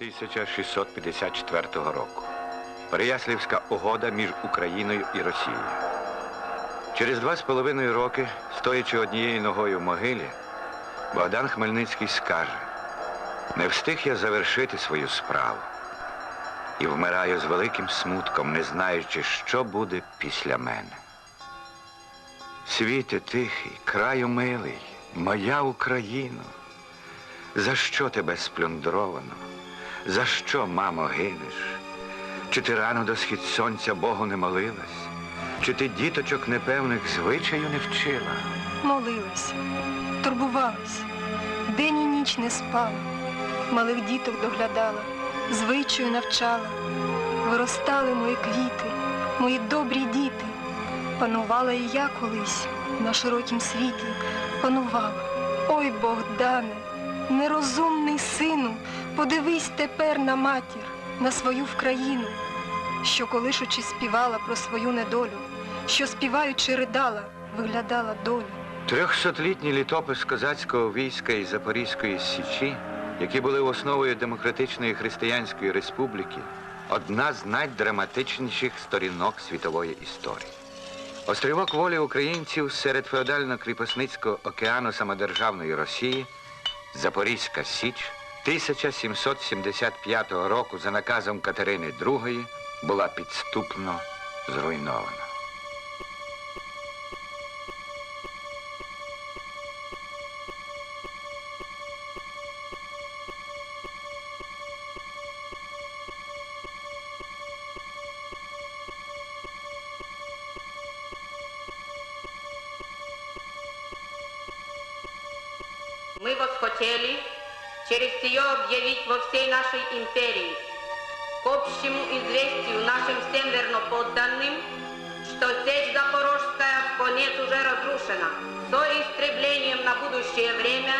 1654 року. Переяслівська угода між Україною і Росією. Через два з половиною роки, стоячи однією ногою в могилі, Богдан Хмельницький скаже, не встиг я завершити свою справу і вмираю з великим смутком, не знаючи, що буде після мене. Світе тихий, краю милий, моя Україно, за що тебе сплюндровано? За що, мамо, гинеш? Чи ти рано до схід сонця Богу не молилась? Чи ти діточок непевних звичаю не вчила? Молилась, турбувалась, день і ніч не спала, малих діток доглядала, звичаю навчала. Виростали мої квіти, мої добрі діти. Панувала і я колись на широкім світі, панувала. Ой, Богдане, нерозумний сину, подивись тепер на матір, на свою вкраїну, що колишучи співала про свою недолю, що співаючи ридала, виглядала долю. Трьохсотлітній літопис козацького війська із Запорізької Січі, які були основою демократичної християнської республіки, одна з найдраматичніших сторінок світової історії. Острівок волі українців серед феодально-кріпосницького океану самодержавної Росії, Запорізька Січ 1775 року за наказом Катерини II була підступно зруйнована. Мы восхотели через сие объявить во всей нашей империи к общему известию нашим всем верноподданным, что сеть Запорожская в конец уже разрушена, со истреблением на будущее время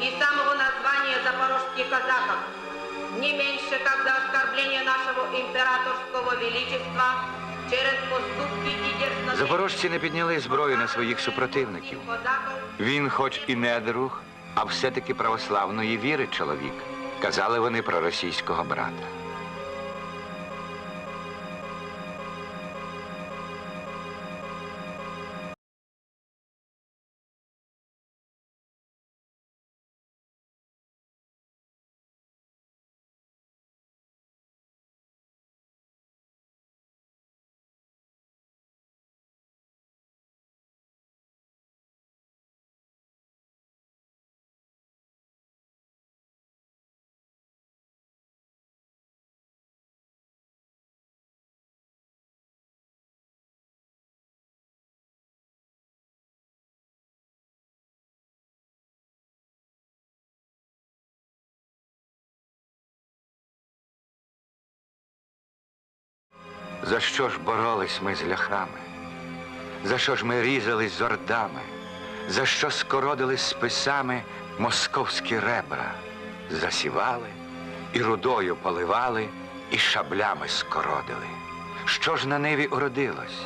и самого названия запорожских казаков, не меньше, как за оскорбление нашего императорского величества через поступки и дерзновение Запорожці не підняли зброю на своїх супротивників. Він, хоч і не друг, а все-таки православної віри чоловік, казали вони про російського брата. За що ж боролись ми з ляхами? За що ж ми різались з ордами? За що скородили списами московські ребра? Засівали і рудою поливали, і шаблями скородили. Що ж на ниві уродилось?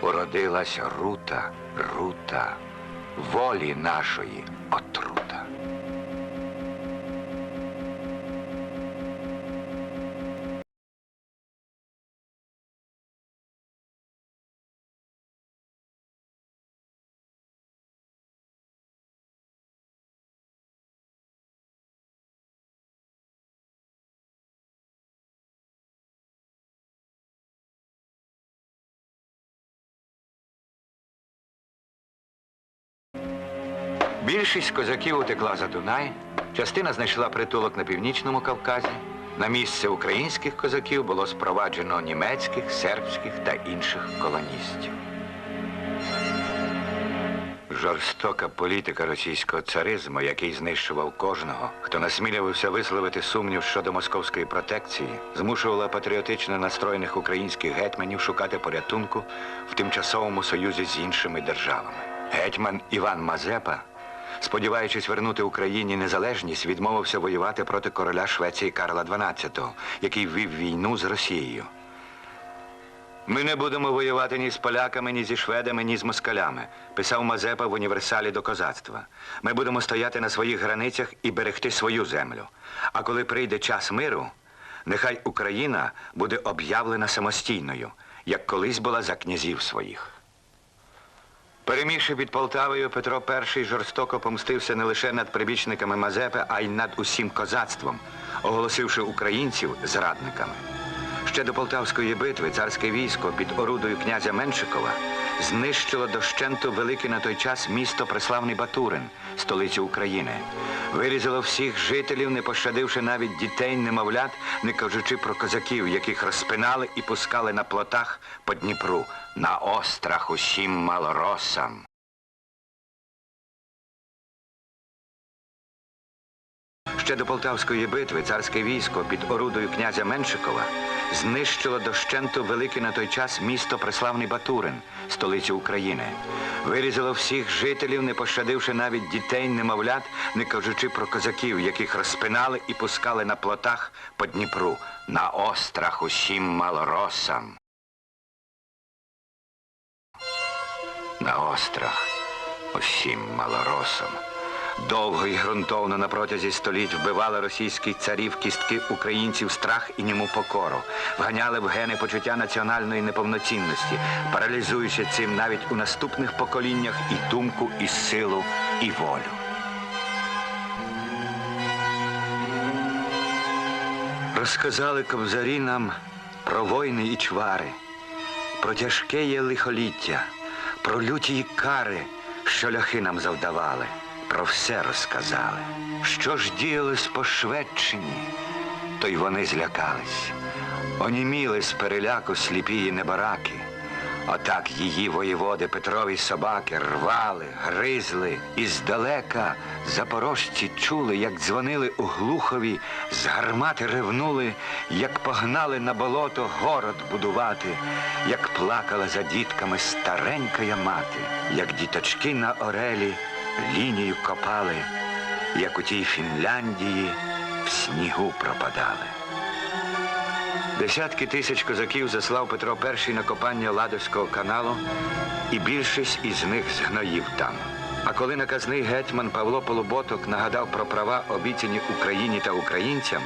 Уродилась рута, рута, волі нашої отрута. Більшість козаків утекла за Дунай, частина знайшла притулок на північному Кавказі. На місце українських козаків було спроваджено німецьких, сербських та інших колоністів. Жорстока політика російського царизму, який знищував кожного, хто насмілювався висловити сумнів щодо московської протекції, змушувала патріотично настроєних українських гетьманів шукати порятунку в тимчасовому союзі з іншими державами. Гетьман Іван Мазепа, сподіваючись вернути Україні незалежність, відмовився воювати проти короля Швеції Карла XII, який вів війну з Росією. Ми не будемо воювати ні з поляками, ні зі шведами, ні з москалями, писав Мазепа в універсалі до козацтва. Ми будемо стояти на своїх границях і берегти свою землю. А коли прийде час миру, нехай Україна буде об'явлена самостійною, як колись була за князів своїх. Перемігши під Полтавою, Петро І жорстоко помстився не лише над прибічниками Мазепи, а й над усім козацтвом, оголосивши українців зрадниками. Ще до Полтавської битви царське військо під орудою князя Меншикова знищило дощенту велике на той час місто Преславний Батурин, столицю України. Вирізало всіх жителів, не пощадивши навіть дітей, немовлят, не кажучи про козаків, яких розпинали і пускали на плотах по Дніпру, на острах усім малоросам. Ще до Полтавської битви царське військо під орудою князя Меншикова знищило дощенту велике на той час місто Преславний Батурин, столицю України. Вирізало всіх жителів, не пощадивши навіть дітей, немовлят, не кажучи про козаків, яких розпинали і пускали на плотах по Дніпру, на острах усім малоросам. На острах усім малоросам. Довго і ґрунтовно на протязі століть вбивали російські царі в кістки українців страх і ньому покору, вганяли в гени почуття національної неповноцінності, паралізуючи цим навіть у наступних поколіннях і думку, і силу, і волю. Розказали кобзарі нам про війни і чвари, про тяжке є лихоліття, про люті кари, що ляхи нам завдавали, про все розказали. Що ж діялось по Шведщині, то й вони злякались. Оніміли з переляку сліпії небараки. Отак її воєводи Петрові собаки рвали, гризли, і здалека запорожці чули, як дзвонили у глухові, з гармати ревнули, як погнали на болото город будувати, як плакала за дітками старенькая мати, як діточки на орелі лінію копали, як у тій Фінляндії в снігу пропадали. Десятки тисяч козаків заслав Петро І на копання Ладожського каналу, і більшість із них згноїв там. А коли наказний гетьман Павло Полуботок нагадав про права, обіцяні Україні та українцям,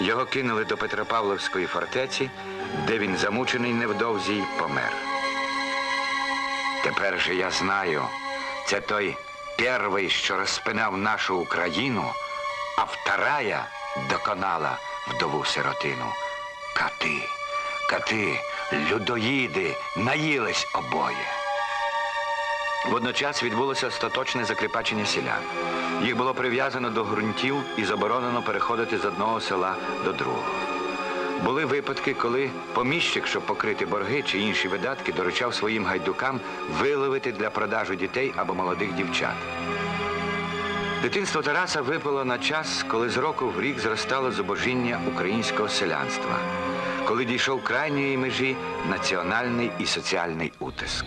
його кинули до Петропавловської фортеці, де він замучений невдовзі й помер. Тепер же я знаю, це той перший, що розпинав нашу Україну, а вторая доконала вдову сиротину. Кати, кати, людоїди, наїлись обоє. Водночас відбулося остаточне закріпачення селян. Їх було прив'язано до ґрунтів і заборонено переходити з одного села до другого. Були випадки, коли поміщик, щоб покрити борги чи інші видатки, доручав своїм гайдукам виловити для продажу дітей або молодих дівчат. Дитинство Тараса випало на час, коли з року в рік зростало зубожіння українського селянства, коли дійшов крайньої межі національний і соціальний утиск.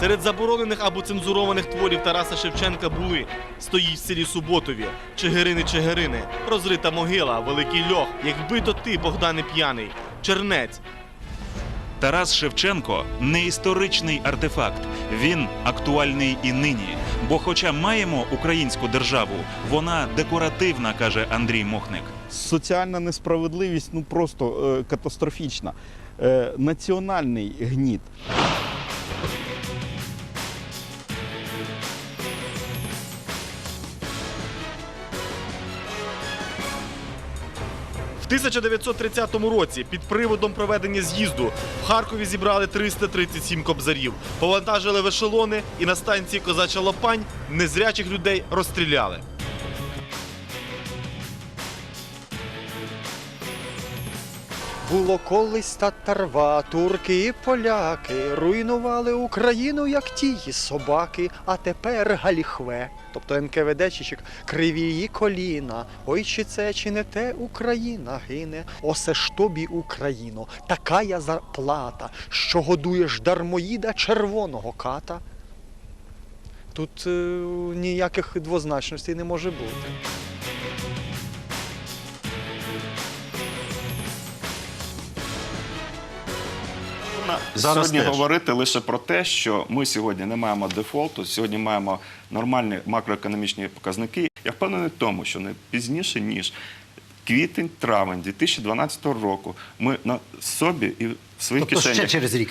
Серед заборонених або цензурованих творів Тараса Шевченка були Стоїть в селі Суботові, Чигирини Чигирини, Розрита могила, Великий льох, Якби то ти, Богдане п'яний, Чернець, Тарас Шевченко не історичний артефакт. Він актуальний і нині. Бо, хоча маємо українську державу, вона декоративна, каже Андрій Мохник. Соціальна несправедливість ну просто е, катастрофічна. Е, національний гніт. 1930 році під приводом проведення з'їзду в Харкові зібрали 337 кобзарів, повантажили в ешелони і на станції Козача Лопань незрячих людей розстріляли. Було колись татарва, турки і поляки руйнували Україну, як тії собаки, а тепер галіхве. Тобто НКВДчик криві її коліна. Ой, чи це, чи не те Україна гине. Осе ж тобі, Україно, така я зарплата, що годуєш дармоїда червоного ката. Тут е, ніяких двозначностей не може бути. Зараз сьогодні теж. говорити лише про те, що ми сьогодні не маємо дефолту, сьогодні маємо нормальні макроекономічні показники. Я впевнений в тому, що не пізніше ніж квітень-травень 2012 року ми на собі і в своїх Тобто ще через рік.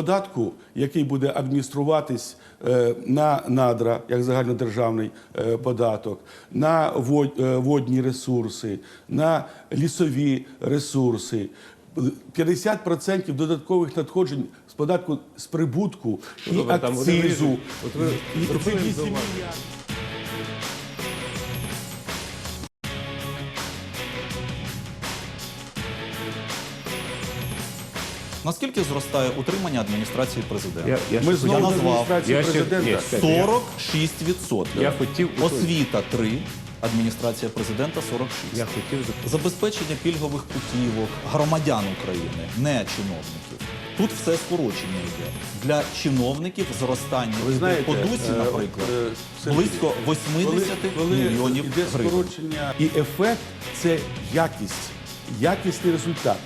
Податку, який буде адмініструватись е, на надра, як загальнодержавний е, податок, на е, водні ресурси, на лісові ресурси. 50% додаткових надходжень з податку з прибутку і акцизу. І це 8 Наскільки зростає утримання адміністрації президента? Ми знову на назвав. адміністрацію президента. 46%. Я хотів Освіта 3, адміністрація президента 46. Я хотів Забезпечення пільгових путівок громадян України, не чиновників. Тут все скорочення йде. Для чиновників зростання Ви знаєте, по дусі, е, наприклад, от, е, Сергій, близько 80 коли, коли мільйонів йде гривень. скорочення і ефект це якість, якісний результат.